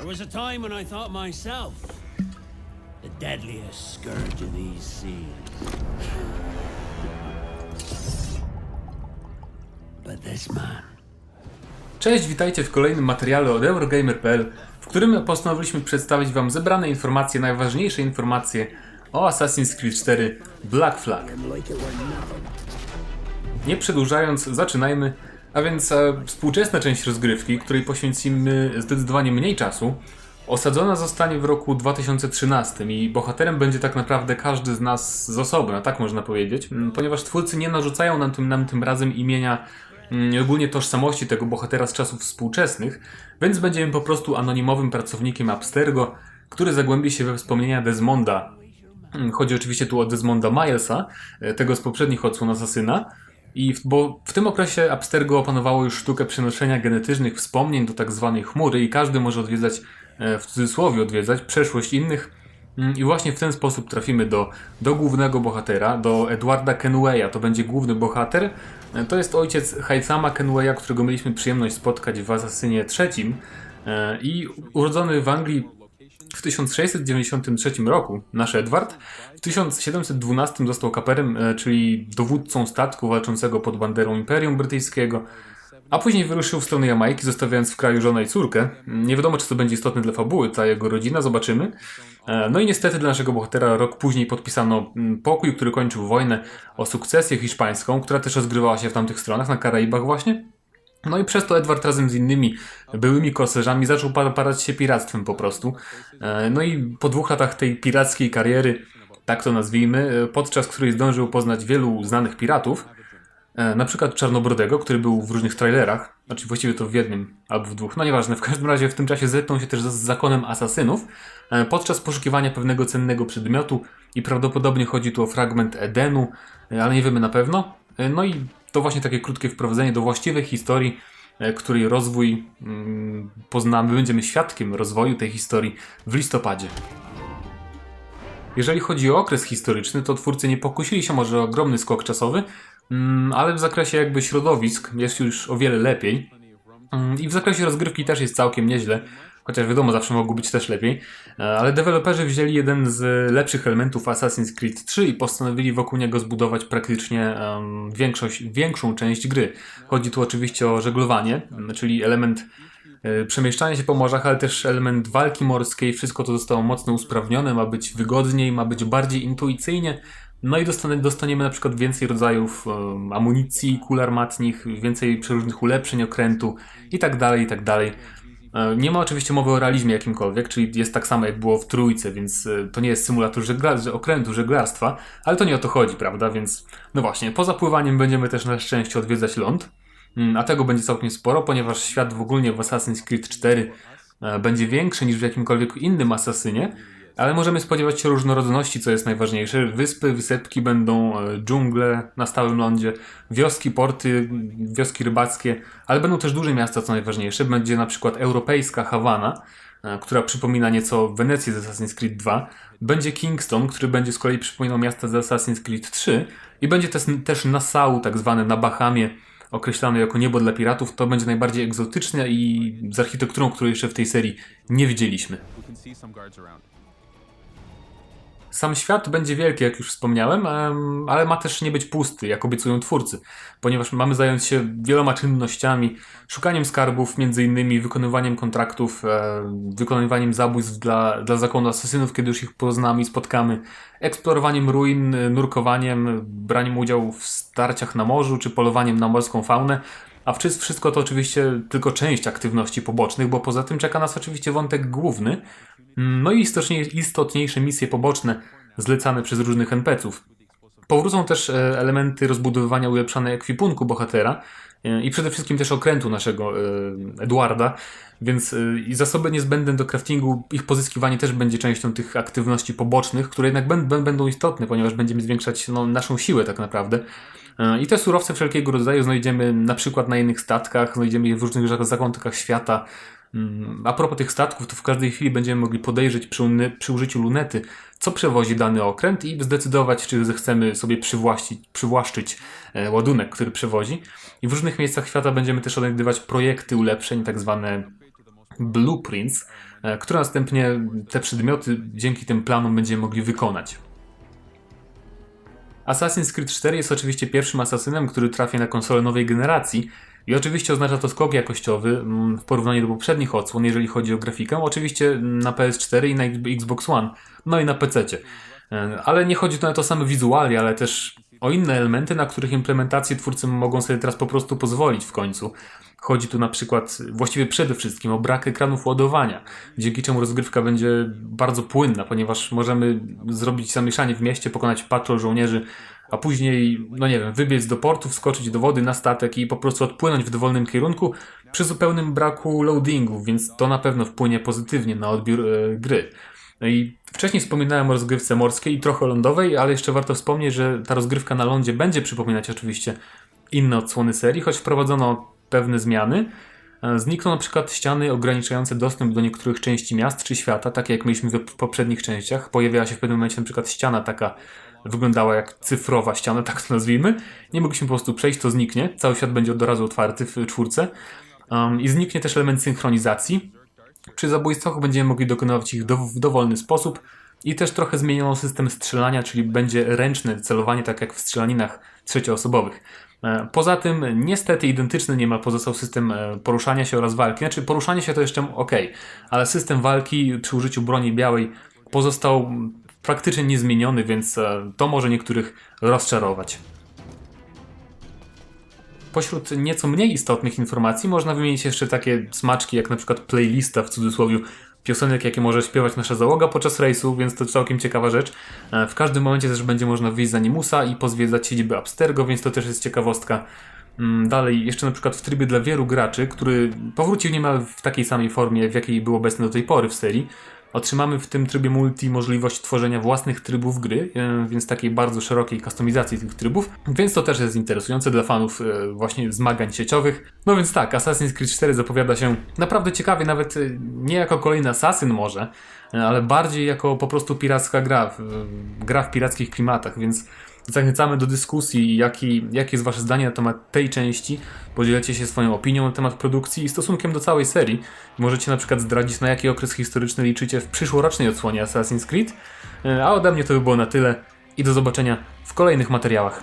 There was a time when I thought myself the deadliest scourge of these seas. But this man. Cześć, witajcie w kolejnym materiale od Eurogamer.pl, w którym postanowiliśmy przedstawić Wam zebrane informacje, najważniejsze informacje o Assassin's Creed 4 Black Flag. Nie przedłużając, zaczynajmy. A więc e, współczesna część rozgrywki, której poświęcimy zdecydowanie mniej czasu, osadzona zostanie w roku 2013 i bohaterem będzie tak naprawdę każdy z nas z osobna, tak można powiedzieć, ponieważ twórcy nie narzucają nam tym, nam tym razem imienia ogólnie tożsamości tego bohatera z czasów współczesnych, więc będziemy po prostu anonimowym pracownikiem Abstergo, który zagłębi się we wspomnienia Desmonda. Chodzi oczywiście tu o Desmonda Milesa, e, tego z poprzednich odsłon Asasyna. I w, bo w tym okresie Abstergo opanowało już sztukę przenoszenia genetycznych wspomnień do tak zwanej chmury i każdy może odwiedzać, e, w cudzysłowie odwiedzać, przeszłość innych. Mm, I właśnie w ten sposób trafimy do, do głównego bohatera, do Edwarda Kenwaya. To będzie główny bohater. E, To jest ojciec Haithama Kenwaya, którego mieliśmy przyjemność spotkać w Asasynie III. E, I urodzony w Anglii w 1693 roku nasz Edward, w 1712 został kaperem, e, czyli dowódcą statku walczącego pod banderą Imperium Brytyjskiego, a później wyruszył w stronę Jamajki, zostawiając w kraju żonę i córkę. Nie wiadomo, czy to będzie istotne dla fabuły, ta jego rodzina, zobaczymy. E, No i niestety dla naszego bohatera rok później podpisano mm, pokój, który kończył wojnę o sukcesję hiszpańską, która też rozgrywała się w tamtych stronach, na Karaibach właśnie. No i przez to Edward razem z innymi byłymi koserzami zaczął pa- parać się piractwem po prostu. E, No i po dwóch latach tej pirackiej kariery, tak to nazwijmy, e, podczas której zdążył poznać wielu znanych piratów, e, na przykład Czarnobrodego, który był w różnych trailerach, znaczy właściwie to w jednym albo w dwóch, no nieważne, w każdym razie w tym czasie zetknął się też z zakonem asasynów podczas poszukiwania pewnego cennego przedmiotu i prawdopodobnie chodzi tu o fragment Edenu, ale nie wiemy na pewno. No i to właśnie takie krótkie wprowadzenie do właściwej historii, e, której rozwój mm, poznamy, będziemy świadkiem rozwoju tej historii w listopadzie. Jeżeli chodzi o okres historyczny, to twórcy nie pokusili się może o ogromny skok czasowy, mm, ale w zakresie jakby środowisk jest już o wiele lepiej. Mm, I w zakresie rozgrywki też jest całkiem nieźle, chociaż wiadomo, zawsze mogło być też lepiej. E, Ale deweloperzy wzięli jeden z lepszych elementów Assassin's Creed 3 i postanowili wokół niego zbudować praktycznie większość, większą część gry. Chodzi tu oczywiście o żeglowanie, czyli element e, przemieszczania się po morzach, ale też element walki morskiej. Wszystko to zostało mocno usprawnione, ma być wygodniej, ma być bardziej intuicyjnie. No i dostane, dostaniemy na przykład więcej rodzajów amunicji, kul armatnich, więcej przeróżnych ulepszeń okrętu i tak dalej, i tak dalej. E, Nie ma oczywiście mowy o realizmie jakimkolwiek, czyli jest tak samo jak było w trójce, więc e, to nie jest symulator żegla- że- okrętu, żeglarstwa, ale to nie o to chodzi, prawda? Więc no właśnie, poza pływaniem będziemy też na szczęście odwiedzać ląd, Mm, a tego będzie całkiem sporo, ponieważ świat w ogólnie w Assassin's Creed 4 e, będzie większy niż w jakimkolwiek innym Asasynie, ale możemy spodziewać się różnorodności, co jest najważniejsze. Wyspy, wysepki będą, e, dżungle na stałym lądzie, wioski, porty, wioski rybackie, ale będą też duże miasta, co najważniejsze. Będzie na przykład europejska Hawana, e, która przypomina nieco Wenecję z Assassin's Creed 2. Będzie Kingston, który będzie z kolei przypominał miasta z Assassin's Creed 3 i będzie też, też Nassau, tak zwane na Bahamie, określane jako niebo dla piratów. To będzie najbardziej egzotyczne i z architekturą, której jeszcze w tej serii nie widzieliśmy. Sam świat będzie wielki, jak już wspomniałem, em, ale ma też nie być pusty, jak obiecują twórcy, ponieważ mamy zająć się wieloma czynnościami, szukaniem skarbów, między innymi wykonywaniem kontraktów, e, wykonywaniem zabójstw dla, dla zakonu asesynów, kiedy już ich poznamy i spotkamy, eksplorowaniem ruin, e, nurkowaniem, braniem udziału w starciach na morzu, czy polowaniem na morską faunę, a wszy- wszystko to oczywiście tylko część aktywności pobocznych, bo poza tym czeka nas oczywiście wątek główny, no i istotnie- istotniejsze misje poboczne zlecane przez różnych NPC-ów. Powrócą też e, elementy rozbudowywania ulepszanej ekwipunku bohatera e, i przede wszystkim też okrętu naszego e, Edwarda, więc i zasoby niezbędne do craftingu, ich pozyskiwanie też będzie częścią tych aktywności pobocznych, które jednak bę- bę- będą istotne, ponieważ będziemy zwiększać no, naszą siłę tak naprawdę. I te surowce wszelkiego rodzaju znajdziemy na przykład na innych statkach, znajdziemy je w różnych zakątkach świata. Mm, A propos tych statków, to w każdej chwili będziemy mogli podejrzeć przy, przy użyciu lunety, co przewozi dany okręt i zdecydować, czy zechcemy sobie przywłaszczyć, e, ładunek, który przewozi. I w różnych miejscach świata będziemy też odnajdywać projekty ulepszeń, tak zwane blueprints, e, które następnie te przedmioty dzięki tym planom będziemy mogli wykonać. Assassin's Creed 4 jest oczywiście pierwszym asasynem, który trafia na konsolę nowej generacji i oczywiście oznacza to skok jakościowy mm, w porównaniu do poprzednich odsłon, jeżeli chodzi o grafikę, oczywiście na PS4 i na Xbox One, no i na PC. Ale nie chodzi tu na to same wizualia, ale też o inne elementy, na których implementacje twórcy mogą sobie teraz po prostu pozwolić w końcu. Chodzi tu na przykład, właściwie przede wszystkim, o brak ekranów ładowania, dzięki czemu rozgrywka będzie bardzo płynna, ponieważ możemy zrobić zamieszanie w mieście, pokonać patrol żołnierzy, a później, no nie wiem, wybiec do portu, wskoczyć do wody na statek i po prostu odpłynąć w dowolnym kierunku przy zupełnym braku loadingu, więc to na pewno wpłynie pozytywnie na odbiór e, gry. No i wcześniej wspominałem o rozgrywce morskiej i trochę lądowej, ale jeszcze warto wspomnieć, że ta rozgrywka na lądzie będzie przypominać oczywiście inne odsłony serii, choć wprowadzono pewne zmiany. E, Znikną na przykład ściany ograniczające dostęp do niektórych części miast czy świata, takie jak mieliśmy w poprzednich częściach. Pojawiała się w pewnym momencie na przykład ściana taka, wyglądała jak cyfrowa ściana, tak to nazwijmy. Nie mogliśmy po prostu przejść, to zniknie. Cały świat będzie od razu otwarty w czwórce. Um, I zniknie też element synchronizacji. Przy zabójstwach będziemy mogli dokonywać ich do, w dowolny sposób. I też trochę zmieniono system strzelania, czyli będzie ręczne celowanie, tak jak w strzelaninach trzecioosobowych. E, Poza tym, niestety identyczny niemal pozostał system e, poruszania się oraz walki. Znaczy, poruszanie się to jeszcze ok, ale system walki przy użyciu broni białej pozostał praktycznie niezmieniony, więc e, to może niektórych rozczarować. Pośród nieco mniej istotnych informacji można wymienić jeszcze takie smaczki, jak na przykład playlista w cudzysłowie piosenek, jakie może śpiewać nasza załoga podczas rejsu, więc to całkiem ciekawa rzecz. E, W każdym momencie też będzie można wyjść za Nimusa i pozwiedzać siedzibę Abstergo, więc to też jest ciekawostka. Mm, Dalej, jeszcze na przykład w trybie dla wielu graczy, który powrócił niemal w takiej samej formie, w jakiej był obecny do tej pory w serii. Otrzymamy w tym trybie multi możliwość tworzenia własnych trybów gry, e, więc takiej bardzo szerokiej kustomizacji tych trybów, więc to też jest interesujące dla fanów e, właśnie zmagań sieciowych. No więc tak, Assassin's Creed 4 zapowiada się naprawdę ciekawie, nawet e, nie jako kolejny Assassin może, ale bardziej jako po prostu piracka gra, gra w pirackich klimatach, więc zachęcamy do dyskusji, jaki, jakie jest Wasze zdanie na temat tej części. Podzielacie się swoją opinią na temat produkcji i stosunkiem do całej serii. Możecie na przykład zdradzić, na jaki okres historyczny liczycie w przyszłorocznej odsłonie Assassin's Creed. E, A ode mnie to by było na tyle i do zobaczenia w kolejnych materiałach.